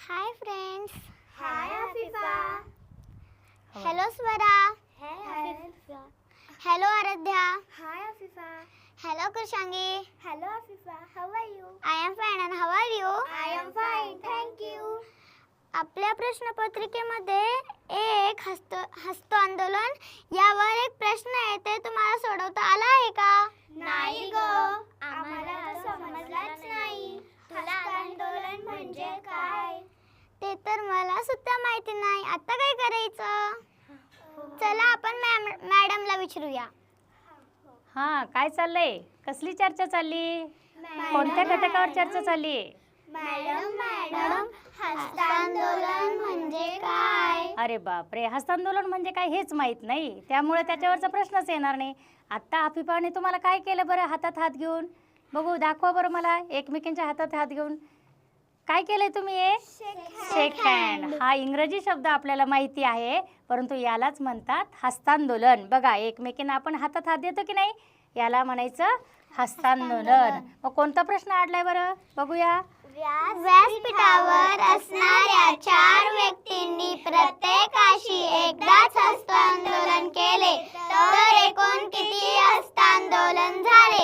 Hi friends hi Afifa hello Swara hi hello Aradhya hi Afifa hello Krishangi hello Afifa how are you I am fine and how are you I am fine thank you आपल्या प्रश्नपत्रिकेमध्ये एक हस्त हस्त आंदोलन यावर एक प्रश्न आहे ते तुम्हाला सोडवता आला आहे का नाही ग आम्हाला तर समजलाच नाही हस्तांदोलन म्हणजे काय ते तर मला सुद्धा माहिती नाही. आता काय करायचं? चला आपण मॅम मॅडमला विचारूया. हा काय चाललंय? कसली चर्चा चालली? कोणत्या घटकावर चर्चा चालली? मॅडम मॅडम हस्तांदोलन म्हणजे काय? अरे बापरे हस्तांदोलन म्हणजे काय हेच माहीत नाही. त्यामुळे त्याच्यावरचा प्रश्नच येणार नाही. आत्ता आफिफाने तुम्हाला काय केलं बरं हातात हात घेऊन? बघू दाखवा बरं मला एकमेकींच्या हातात हात घेऊन. काय केलंय तुम्ही हे? शेक हँड हा इंग्रजी शब्द आपल्याला माहिती आहे परंतु यालाच म्हणतात हस्तांदोलन. बघा एकमेकींना आपण हातात हात देतो की नाही? याला म्हणायचं हस्तांदोलन. मग कोणता प्रश्न आडलाय बरं? बघूया. व्यासपीठावर असणाऱ्या चार व्यक्तींनी प्रत्येकाशी एकदाच हस्तांदोलन केले. तर एकूण किती हस्तांदोलन झाले?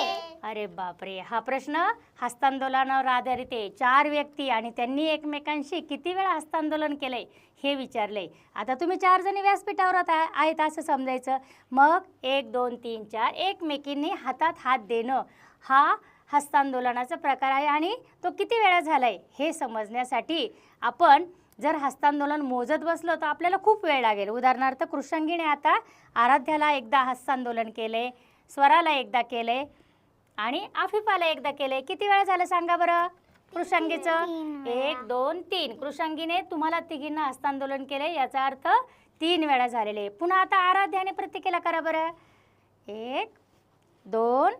अरे बापरे हा प्रश्न हस्तांदोलनावर आधारित आहे. चार व्यक्ती आणि त्यांनी एकमेकांशी किती वेळा हस्तांदोलन केलंय हे विचारलंय. आता तुम्ही चार जणी व्यासपीठावर आता- आहेत असं समजायचं. मग एक दोन तीन चार एकमेकींनी हातात हात देणं हा हस्तांदोलनाचा प्रकार आहे आणि तो किती वेळा झालाय हे समजण्यासाठी आपण जर हस्तांदोलन मोजत बसलो तर आपल्याला खूप वेळ लागेल. उदाहरणार्थ कृषांगीने आता आराध्याला एकदा हस्तांदोलन केले स्वराला एकदा केले आणि आफिफाला एकदा केले किती वेळा झालं सांगा बरं? कृषांगीचं. एक दोन तीन. कृषांगीने तुम्हाला तिघींना हस्तांदोलन केले याचा अर्थ तीन वेळा झालेले. पुन्हा आता आराध्याने प्रत्येकीला करा बरं. एक दोन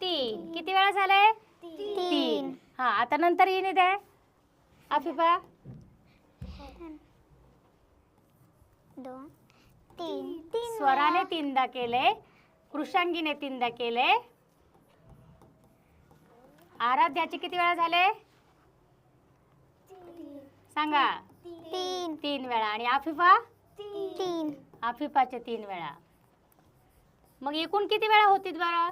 तीन. किती वेळा झालंय? तीन. हा आता नंतर येणे द्या. आफिफा दोन तीन. तीन स्वराने तीनदा केले कृषांगीने तीनदा केले आराध्याचे किती वेळा झाले? सांगा. तीन. तीन वेळा. आणि आफिफा? तीन. आफिफाचे तीन वेळा. मग एकूण किती वेळा होतील बरं?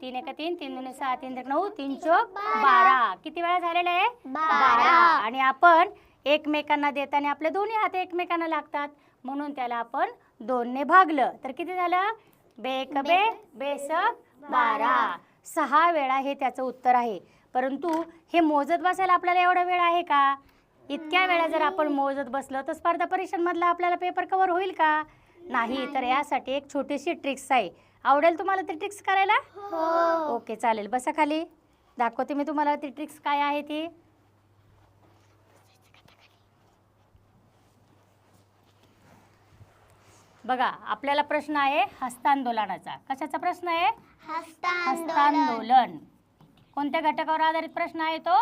तीन एका तीन तीन दोन सहा तीन एक नऊ तीन चौक बारा. किती वेळा झालेले? आहे बारा. आणि आपण एकमेकांना देताना आपले दोन्ही हात एकमेकांना लागतात. म्हणून त्याला आपण दोनने भागलं. तर किती झालं? बेक बे बेस बारा. सहा वेळा हे त्याचं उत्तर आहे. परंतु हे मोजत बसायला आपल्याला एवढा वेळ आहे का? इतक्या वेळा जर आपण मोजत बसलो तर स्पर्धा परीक्षांमधला आपल्याला पेपर कव्हर होईल का? नाही तर यासाठी एक छोटीशी ट्रिक्स आहे. आवडेल तुम्हाला ती ट्रिक्स करायला? हो. ओके चालेल. बसा खाली. दाखवते मी तुम्हाला ती ट्रिक्स काय आहे ती. बघा आपल्याला प्रश्न आहे हस्तांदोलनाचा. कशाचा प्रश्न आहे? हस्तांदोलन. कोणत्या घटकावर आधारित प्रश्न आहे तो?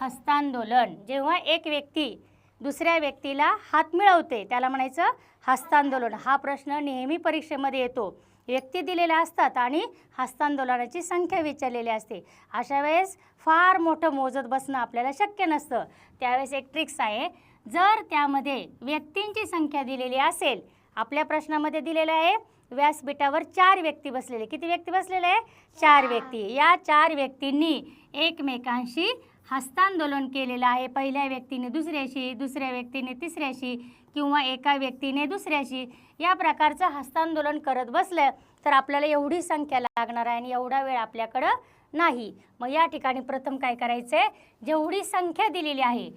हस्तांदोलन. जेव्हा एक व्यक्ती दुसऱ्या व्यक्तीला हात मिळवते त्याला म्हणायचं हस्तांदोलन. हा प्रश्न नेहमी परीक्षेमध्ये येतो. व्यक्ती दिलेल्या असतात आणि हस्तांदोलनाची संख्या विचारलेली असते. अशा वेळेस फार मोठं मोजत बसणं आपल्याला शक्य नसतं. त्यावेळेस एक ट्रिक्स आहे. जर त्यामध्ये व्यक्तींची संख्या दिलेली असेल आपल्या प्रश्नामध्ये दिलेलं आहे व्यासपीठावर चार व्यक्ती बसलेले. किती व्यक्ती बसलेले? आहे चार. व्यक्ती. या चार व्यक्तींनी एकमेकांशी हस्तांदोलन केलेलं आहे. पहिल्या व्यक्तीने दुसऱ्याशी दुसऱ्या व्यक्तीने तिसऱ्याशी किंवा एका व्यक्तीने दुसऱ्याशी. या प्रकारचं हस्तांदोलन करत बसलं तर आपल्याला एवढी संख्या लागणार आहे आणि एवढा वेळ आपल्याकडं नाही. मग या ठिकाणी प्रथम काय करायचं आहे जेवढी संख्या दिलेली आहे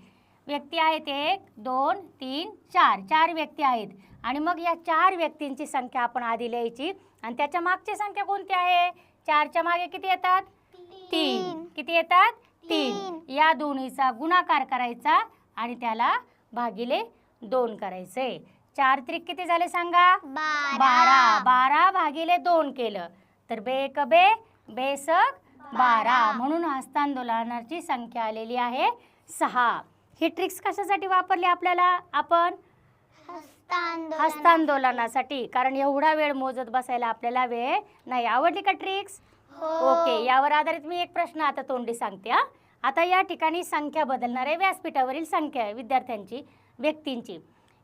व्यक्ती आहेत एक दोन तीन चार. चार व्यक्ती आहेत. आणि मग या चार व्यक्तींची संख्या आपण आधी लिहायची. आणि त्याच्या मागची संख्या कोणती आहे? चारच्या मागे किती येतात? तीन. किती येतात? तीन. या दोन्हीचा गुणाकार करायचा आणि त्याला भागिले दोन करायचे. चार त्रिक किती झाले सांगा? बारा. बारा. भागिले दोन केलं. तर बेक बे बेसक बारा. म्हणून हस्तांदोलनाची संख्या आलेली आहे सहा. ही ट्रिक्स कशासाठी वापरली आपल्याला? आपण हस्तांदोलन हस्तांदोलनासाठी. कारण एवढा वेळ मोजत बसायला आपल्याला वेळ नाही. आवडली का ट्रिक्स ओके यावर आधारित मी एक प्रश्न आता तोंडी सांगते हा. आता या ठिकाणी संख्या बदलणार आहे व्यासपीठावरील संख्या आहे विद्यार्थ्यांची व्यक्तींची.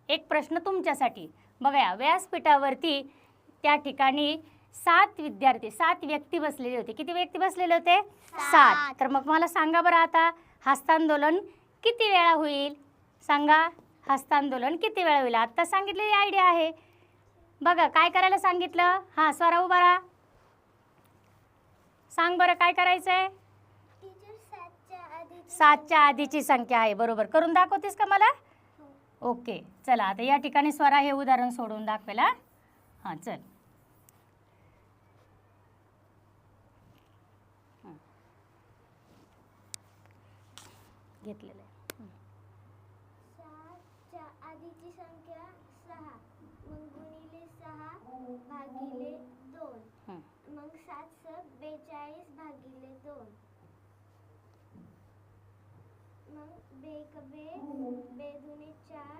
एक प्रश्न तुमच्यासाठी. बघा व्यासपीठावरती त्या ठिकाणी सात विद्यार्थी सात व्यक्ती बसलेले होते. किती व्यक्ती बसलेले होते? सात. तर मग मला सांगा बरं आता हस्तांदोलन किती वेळा होईल? सांगा. हस्तांदोलन किती वेळा होईल? आत्ता सांगितलेली आयडिया आहे. बघा काय करायला सांगितलं? हां स्वरा उभा राहा. सांग बरं काय करायचं आहे सातच्या आधी सातच्या आधीची संख्या आहे. बरोबर. करून दाखवतेस का मला? ओके. चला आता या ठिकाणी स्वरा हे उदाहरण सोडून दाखवेल हा. हां चल. हं. घेतलेलं आहे सातच्या आधीची संख्या सहा मग गुणिले सहा भागिले दोन. मग सात बेचाळीस भागिले दोन. मग बेक बे बे दुने चार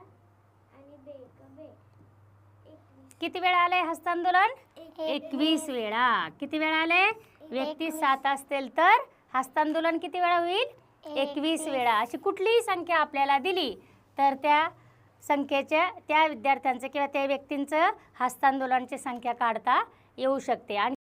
आणि बेक बे. एकवीस. किती वेळा आलंय हस्तांदोलन? एक- एकवीस वेळा. किती वेळा आले व्यक्ती सात असतील तर हस्तांदोलन किती वेळा होईल? एकवीस वेळा. अशी कुठलीही संख्या आपल्याला दिली तर त्या संख्येच्या त्या विद्यार्थ्यांचं किंवा त्या व्यक्तींचं हस्तांदोलनाची संख्या काढता येऊ शकते. आणि